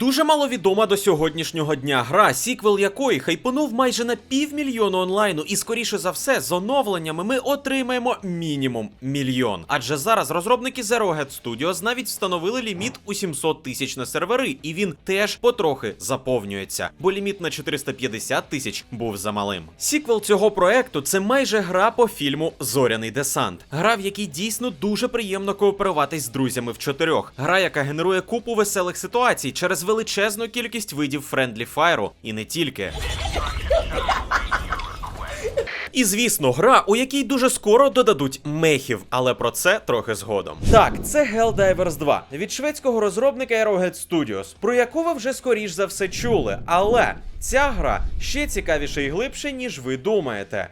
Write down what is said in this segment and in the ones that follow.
Дуже маловідома до сьогоднішнього дня гра, сіквел якої хайпонув майже на півмільйону онлайну, і скоріше за все, з оновленнями ми отримаємо мінімум мільйон. Адже зараз розробники Zero Head Studios навіть встановили ліміт у 700 тисяч на сервери, і він теж потрохи заповнюється, бо ліміт на 450 тисяч був замалим. Сіквел цього проекту це майже гра по фільму Зоряний десант. Гра, в якій дійсно дуже приємно кооперуватись з друзями в чотирьох. Гра, яка генерує купу веселих ситуацій через величезну кількість видів френдлі файру, і не тільки. І звісно, гра, у якій дуже скоро додадуть мехів, але про це трохи згодом. Так, це Helldivers 2 від шведського розробника Arrowhead Studios, про яку ви вже скоріш за все чули. Але ця гра ще цікавіша і глибше, ніж ви думаєте.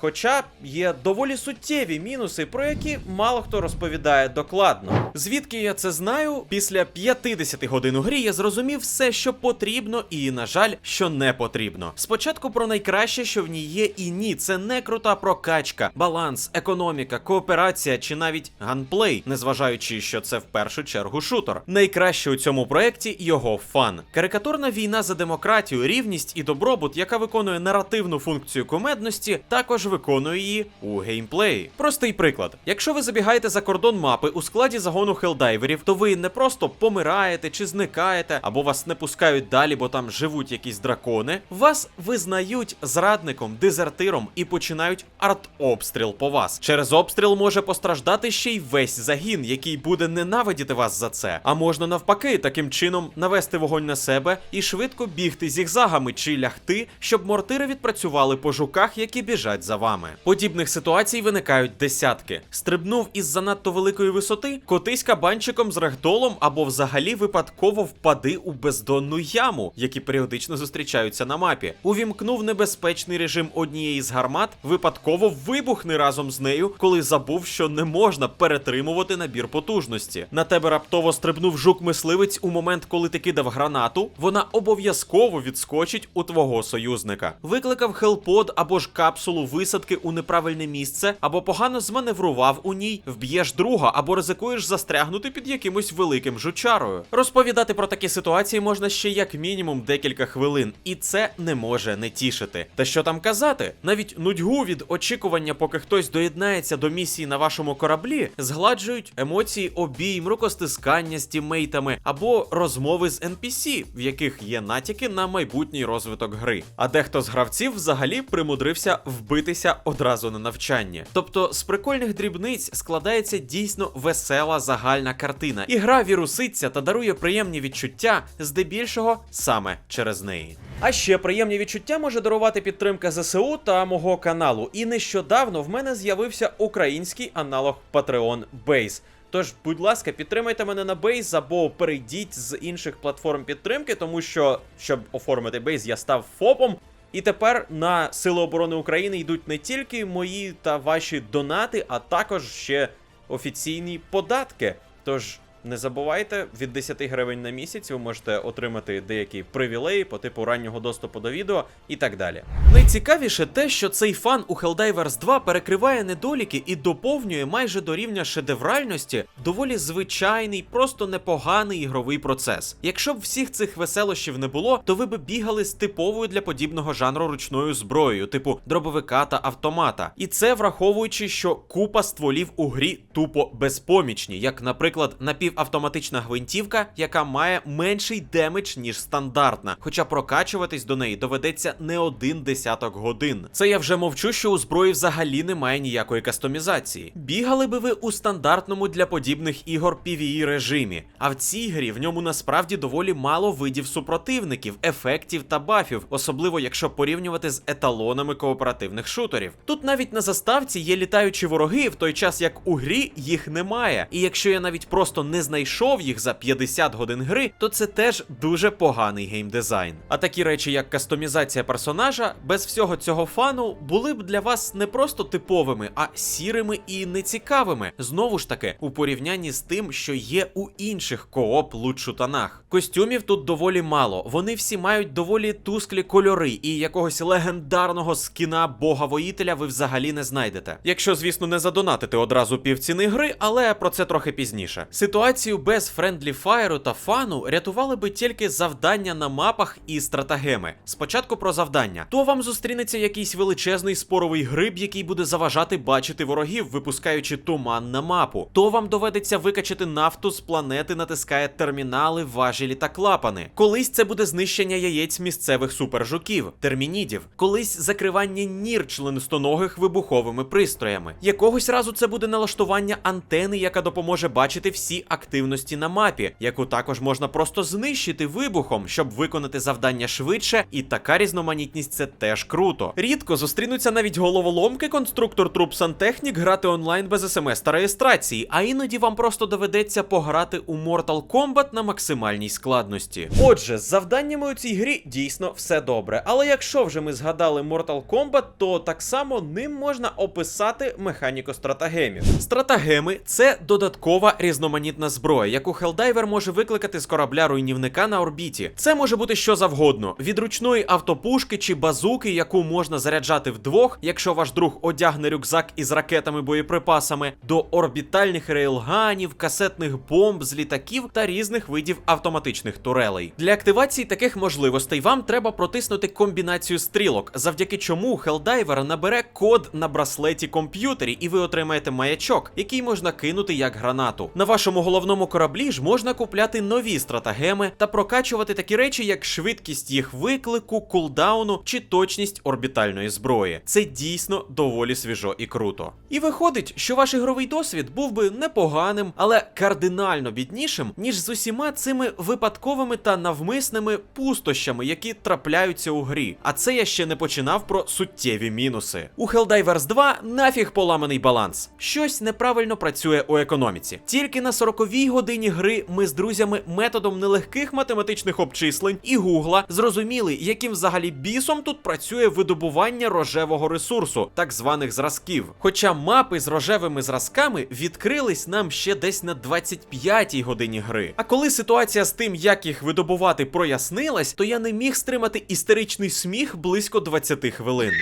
Хоча є доволі суттєві мінуси, про які мало хто розповідає докладно. Звідки я це знаю? Після 50 годин у грі я зрозумів все, що потрібно, і, на жаль, що не потрібно. Спочатку про найкраще, що в ній є, і ні, це не крута прокачка, баланс, економіка, кооперація чи навіть ганплей, незважаючи, що це в першу чергу шутер. Найкраще у цьому проєкті його фан. Карикатурна війна за демократію, рівність і добробут, яка виконує наративну функцію комедності, також виконує її у геймплеї. Простий приклад: якщо ви забігаєте за кордон мапи у складі загону хелдайверів, то ви не просто помираєте чи зникаєте, або вас не пускають далі, бо там живуть якісь дракони. Вас визнають зрадником, дезертиром і починають артобстріл по вас. Через обстріл може постраждати ще й весь загін, який буде ненавидіти вас за це. А можна навпаки, таким чином навести вогонь на себе і швидко бігти зігзагами чи лягти, щоб мортири відпрацювали по жуках, які біжать за вами. Подібних ситуацій виникають десятки. Стрибнув із занадто великої висоти, котись кабанчиком з регдолом або взагалі випадково впади у бездонну яму, які періодично зустрічаються на мапі. Увімкнув небезпечний режим однієї з гармат, випадково вибухни разом з нею, коли забув, що не можна перетримувати набір потужності. На тебе раптово стрибнув жук-мисливець у момент, коли ти кидав гранату. Вона обов'язково відскочить у твого союзника. Викликав хелпод або ж капсулу висадки у неправильне місце, або погано зманеврував у ній, вб'єш друга, або ризикуєш застрягнути під якимось великим жучарою. Розповідати про такі ситуації можна ще як мінімум декілька хвилин, і це не може не тішити. Та що там казати? Навіть нудьгу від очікування, поки хтось доєднається до місії на вашому кораблі, згладжують емоції обійм, рукостискання з тіммейтами або розмови з NPC, в яких є натяки на майбутній розвиток гри. А дехто з гравців взагалі примудрився вбитися одразу на навчання. Тобто з прикольних дрібниць складається дійсно весела загальна картина, і гра віруситься та дарує приємні відчуття, здебільшого саме через неї. А ще приємні відчуття може дарувати підтримка ЗСУ та мого каналу. І нещодавно в мене з'явився український аналог Patreon Base. Тож, будь ласка, підтримайте мене на Base або перейдіть з інших платформ підтримки, тому що, щоб оформити Base, я став ФОПом. І тепер на Сили оборони України йдуть не тільки мої та ваші донати, а також ще офіційні податки. Тож не забувайте, від 10 гривень на місяць ви можете отримати деякі привілеї по типу раннього доступу до відео і так далі. Найцікавіше те, що цей фан у Helldivers 2 перекриває недоліки і доповнює майже до рівня шедевральності доволі звичайний, просто непоганий ігровий процес. Якщо б всіх цих веселощів не було, то ви б бігали з типовою для подібного жанру ручною зброєю, типу дробовика та автомата. І це враховуючи, що купа стволів у грі тупо безпомічні, як, наприклад, напівавтоматична гвинтівка, яка має менший демедж, ніж стандартна, хоча прокачуватись до неї доведеться не один десяток годин. Це я вже мовчу, що у зброї взагалі немає ніякої кастомізації. Бігали би ви у стандартному для подібних ігор PvE режимі, а в цій грі в ньому насправді доволі мало видів супротивників, ефектів та бафів, особливо якщо порівнювати з еталонами кооперативних шутерів. Тут навіть на заставці є літаючі вороги, в той час як у грі їх немає. І якщо я навіть просто не знайшов їх за 50 годин гри, то це теж дуже поганий геймдизайн. А такі речі, як кастомізація персонажа, без всього цього фану були б для вас не просто типовими, а сірими і нецікавими. Знову ж таки, у порівнянні з тим, що є у інших кооп лутшутанах. Костюмів тут доволі мало. Вони всі мають доволі тусклі кольори, і якогось легендарного скіна бога воїтеля ви взагалі не знайдете. Якщо, звісно, не задонатити одразу півціни гри, але про це трохи пізніше. Ситуація ситуацію без Friendly Fire та фану рятували би тільки завдання на мапах і стратагеми. Спочатку про завдання. То вам зустрінеться якийсь величезний споровий гриб, який буде заважати бачити ворогів, випускаючи туман на мапу. То вам доведеться викачати нафту з планети, натискає термінали, важелі та клапани. Колись це буде знищення яєць місцевих супержуків, термінідів, колись закривання нір членистоногих вибуховими пристроями. Якогось разу це буде налаштування антени, яка допоможе бачити всі активності на мапі, яку також можна просто знищити вибухом, щоб виконати завдання швидше, і така різноманітність це теж круто. Рідко зустрінуться навіть головоломки, конструктор труп сантехнік грати онлайн без смс та реєстрації, а іноді вам просто доведеться пограти у Mortal Kombat на максимальній складності. Отже, з завданнями у цій грі дійсно все добре. Але якщо вже ми згадали Mortal Kombat, то так само ним можна описати механіку стратагемів. Стратагеми це додаткова різноманітна зброя, яку Helldiver може викликати з корабля руйнівника на орбіті. Це може бути що завгодно: від ручної автопушки чи базуки, яку можна заряджати вдвох, якщо ваш друг одягне рюкзак із ракетами боєприпасами, до орбітальних рейлганів, касетних бомб з літаків та різних видів автоматичних турелей. Для активації таких можливостей вам треба протиснути комбінацію стрілок, завдяки чому Helldiver набере код на браслеті комп'ютері, і ви отримаєте маячок, який можна кинути як гранату. На вашому головному кораблі ж можна купляти нові стратагеми та прокачувати такі речі, як швидкість їх виклику, кулдауну чи точність орбітальної зброї. Це дійсно доволі свіжо і круто. І виходить, що ваш ігровий досвід був би непоганим, але кардинально біднішим, ніж з усіма цими випадковими та навмисними пустощами, які трапляються у грі. А це я ще не починав про суттєві мінуси. У Helldivers 2 нафіг поламаний баланс. Щось неправильно працює у економіці. Тільки на 40-й годині гри ми з друзями методом нелегких математичних обчислень і гугла зрозуміли, яким взагалі бісом тут працює видобування рожевого ресурсу, так званих зразків. Хоча мапи з рожевими зразками відкрились нам ще десь на 25-й годині гри. А коли ситуація з тим, як їх видобувати, прояснилась, то я не міг стримати істеричний сміх близько 20 хвилин.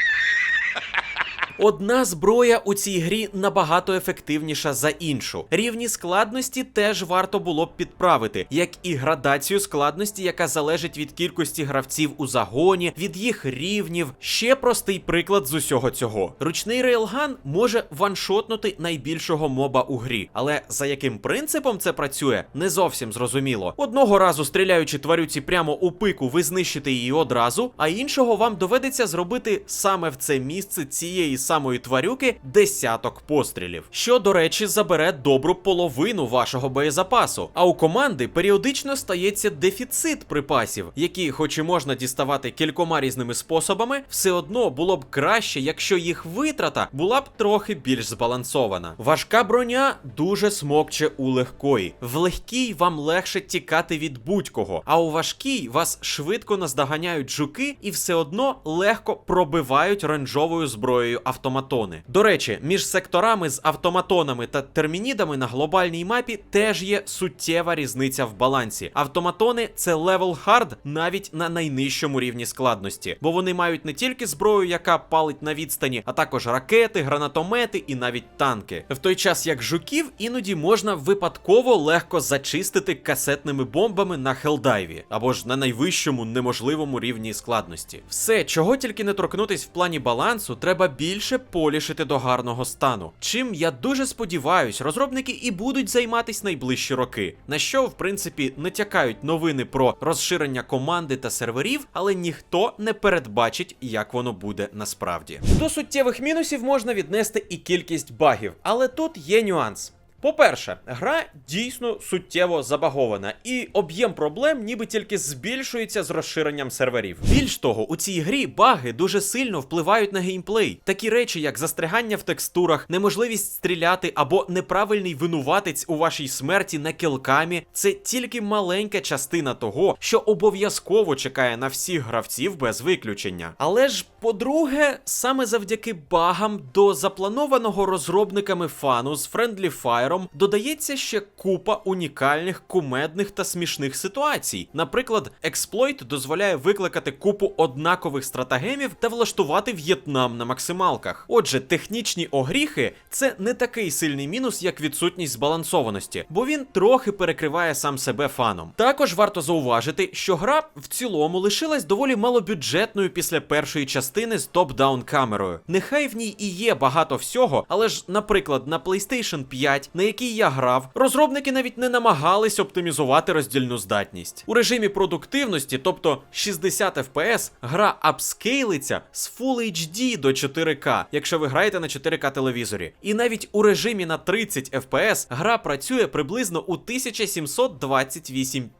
Одна зброя у цій грі набагато ефективніша за іншу. Рівні складності теж варто було б підправити, як і градацію складності, яка залежить від кількості гравців у загоні, від їх рівнів. Ще простий приклад з усього цього. Ручний рейлган може ваншотнути найбільшого моба у грі, але за яким принципом це працює, не зовсім зрозуміло. Одного разу стріляючи тварюці прямо у пику, ви знищите її одразу, а іншого вам доведеться зробити саме в це місце цієї самої тварюки десяток пострілів, що, до речі, забере добру половину вашого боєзапасу. А у команди періодично стається дефіцит припасів, які, хоч і можна діставати кількома різними способами, все одно було б краще, якщо їх витрата була б трохи більш збалансована. Важка броня дуже смокче у легкої. В легкій вам легше тікати від будь-кого, а у важкій вас швидко наздоганяють жуки і все одно легко пробивають ренжовою зброєю автоматони. До речі, між секторами з автоматонами та термінідами на глобальній мапі теж є суттєва різниця в балансі. Автоматони це левел хард навіть на найнижчому рівні складності, бо вони мають не тільки зброю, яка палить на відстані, а також ракети, гранатомети і навіть танки. В той час як жуків іноді можна випадково легко зачистити касетними бомбами на хелдайві або ж на найвищому неможливому рівні складності. Все, чого тільки не торкнутись в плані балансу, треба більше полішити до гарного стану. Чим я дуже сподіваюсь, розробники і будуть займатись найближчі роки. На що, в принципі, натякають новини про розширення команди та серверів, але ніхто не передбачить, як воно буде насправді. До суттєвих мінусів можна віднести і кількість багів, але тут є нюанс. По-перше, гра дійсно суттєво забагована, і об'єм проблем ніби тільки збільшується з розширенням серверів. Більш того, у цій грі баги дуже сильно впливають на геймплей. Такі речі, як застрягання в текстурах, неможливість стріляти або неправильний винуватець у вашій смерті на кілкамі, це тільки маленька частина того, що обов'язково чекає на всіх гравців без виключення. Але ж, по-друге, саме завдяки багам до запланованого розробниками фану з Friendly Fire мультиплеєром додається ще купа унікальних, кумедних та смішних ситуацій. Наприклад, експлойт дозволяє викликати купу однакових стратагемів та влаштувати В'єтнам на максималках. Отже, технічні огріхи це не такий сильний мінус, як відсутність збалансованості, бо він трохи перекриває сам себе фаном. Також варто зауважити, що гра в цілому лишилась доволі малобюджетною після першої частини з топ-даун камерою. Нехай в ній і є багато всього, але ж, наприклад, на PlayStation 5, на якій я грав, розробники навіть не намагались оптимізувати роздільну здатність. У режимі продуктивності, тобто 60 FPS, гра апскейлиться з Full HD до 4К, якщо ви граєте на 4К телевізорі. І навіть у режимі на 30 FPS гра працює приблизно у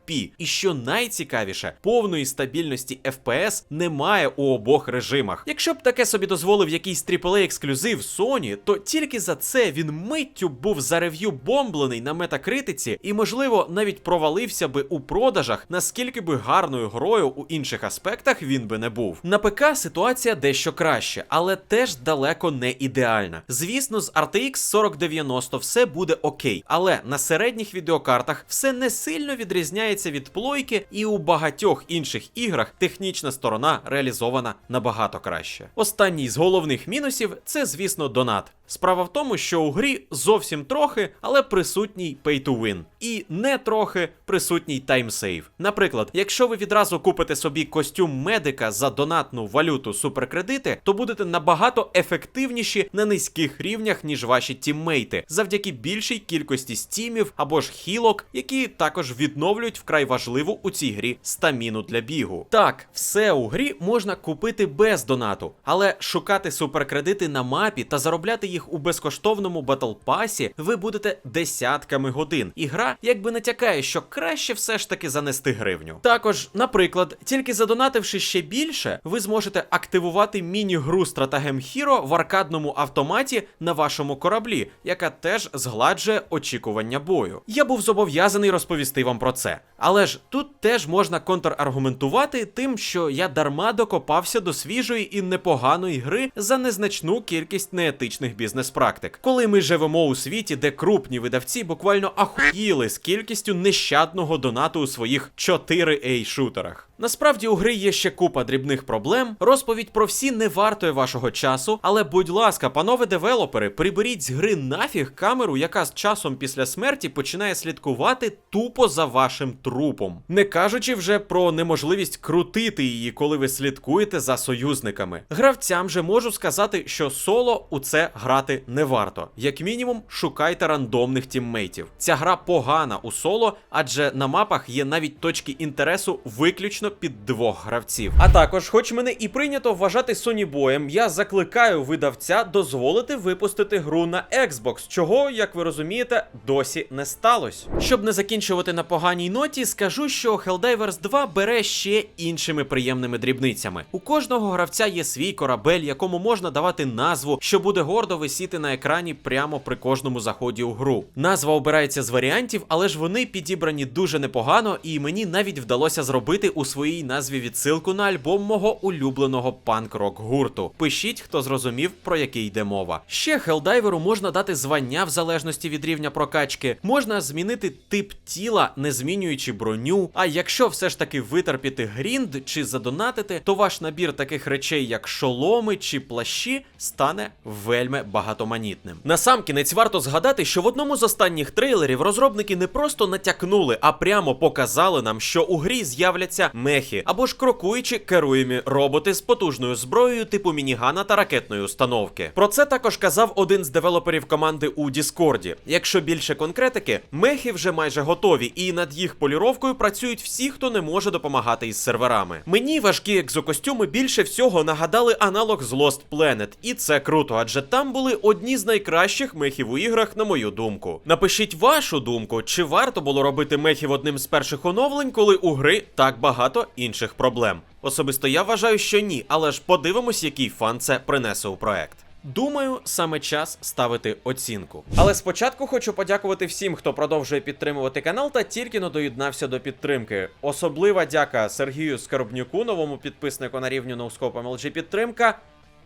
1728p. І що найцікавіше, повної стабільності FPS немає у обох режимах. Якщо б таке собі дозволив якийсь AAA ексклюзив Sony, то тільки за це він миттю був за рев'ю бомблений на метакритиці і, можливо, навіть провалився би у продажах, наскільки би гарною грою у інших аспектах він би не був. На ПК ситуація дещо краще, але теж далеко не ідеальна. Звісно, з RTX 4090 все буде окей, але на середніх відеокартах все не сильно відрізняється від плойки, і у багатьох інших іграх технічна сторона реалізована набагато краще. Останній з головних мінусів це, звісно, донат. Справа в тому, що у грі зовсім трохи, але присутній pay to win. І не трохи присутній таймсейв. Наприклад, якщо ви відразу купите собі костюм медика за донатну валюту суперкредити, то будете набагато ефективніші на низьких рівнях, ніж ваші тіммейти, завдяки більшій кількості стімів або ж хілок, які також відновлюють вкрай важливу у цій грі стаміну для бігу. Так, все у грі можна купити без донату, але шукати суперкредити на мапі та заробляти їх у безкоштовному батлпасі ви будете десятками годин. І гра якби натякає, що краще все ж таки занести гривню. Також, наприклад, тільки задонативши ще більше, ви зможете активувати міні-гру стратегем Hero в аркадному автоматі на вашому кораблі, яка теж згладжує очікування бою. Я був зобов'язаний розповісти вам про це. Але ж тут теж можна контраргументувати тим, що я дарма докопався до свіжої і непоганої гри за незначну кількість неетичних бізнес-практик. Коли ми живемо у світі, де крупні видавці буквально ахуїли з кількістю нещадного донату у своїх 4A шутерах. Насправді у гри є ще купа дрібних проблем. Розповідь про всі не вартує вашого часу, але будь ласка, панове девелопери, приберіть з гри нафіг камеру, яка з часом після смерті починає слідкувати тупо за вашим трупом. Не кажучи вже про неможливість крутити її, коли ви слідкуєте за союзниками. Гравцям же можу сказати, що соло у це грати не варто. Як мінімум, шукайте рандомних тіммейтів. Ця гра погана у соло, адже на мапах є навіть точки інтересу виключно під двох гравців. А також, хоч мене і прийнято вважати сонібоєм, я закликаю видавця дозволити випустити гру на Xbox, чого, як ви розумієте, досі не сталося. Щоб не закінчувати на поганій ноті, скажу, що Helldivers 2 бере ще іншими приємними дрібницями. У кожного гравця є свій корабель, якому можна давати назву, що буде гордо висіти на екрані прямо при кожному заході у гру. Назва обирається з варіантів, але ж вони підібрані дуже непогано, і мені навіть вдалося зробити у своїй назві відсилку на альбом мого улюбленого панк-рок гурту. Пишіть, хто зрозумів, про який йде мова. Ще Хелдайверу можна дати звання в залежності від рівня прокачки, можна змінити тип тіла, не змінюючи броню. А якщо все ж таки витерпіти грінд чи задонатити, то ваш набір таких речей, як шоломи чи плащі, стане вельми багатоманітним. Насамкінець варто згадати, що в одному з останніх трейлерів розробники не просто натякнули, а прямо показали нам, що у грі з'являться мехи або ж крокуючі керуємі роботи з потужною зброєю типу мінігана та ракетної установки. Про це також казав один з девелоперів команди у Діскорді. Якщо більше конкретики, мехи вже майже готові, і над їх поліровкою працюють всі, хто не може допомагати із серверами. Мені важкі екзокостюми більше всього нагадали аналог з Lost Planet, і це круто, адже там були одні з найкращих мехів у іграх, на мою думку. Напишіть вашу думку, чи варто було робити мехів одним з перших оновлень, коли у гри так багато інших проблем. Особисто я вважаю, що ні, але ж подивимось, який фан це принесе у проект. Думаю, саме час ставити оцінку. Але спочатку хочу подякувати всім, хто продовжує підтримувати канал та тільки но доєднався до підтримки. Особлива дяка Сергію Скоробнюку, новому підписнику на рівню ноускопом LG підтримка.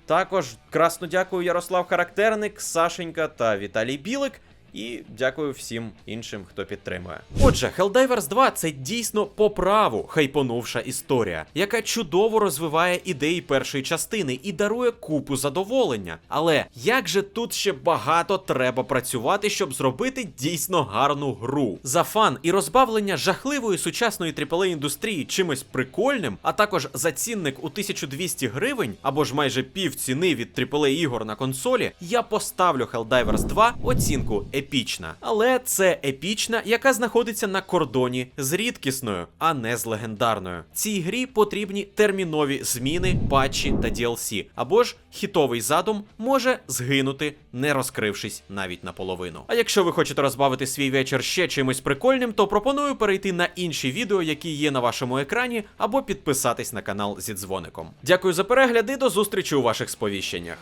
Також красно дякую Ярослав Характерник, Сашенька та Віталій Білик. І дякую всім іншим, хто підтримує. Отже, Helldivers 2 це дійсно по праву хайпонувша історія, яка чудово розвиває ідеї першої частини і дарує купу задоволення. Але як же тут ще багато треба працювати, щоб зробити дійсно гарну гру? За фан і розбавлення жахливої сучасної aaa індустрії чимось прикольним, а також за цінник у 1200 гривень або ж майже пів ціни від aaa ігор на консолі, я поставлю Helldivers 2 оцінку епічна. Але це епічна, яка знаходиться на кордоні з рідкісною, а не з легендарною. Цій грі потрібні термінові зміни, патчі та DLC, або ж хітовий задум може згинути, не розкрившись навіть наполовину. А якщо ви хочете розбавити свій вечір ще чимось прикольним, то пропоную перейти на інші відео, які є на вашому екрані, або підписатись на канал зі дзвоником. Дякую за перегляд і до зустрічі у ваших сповіщеннях.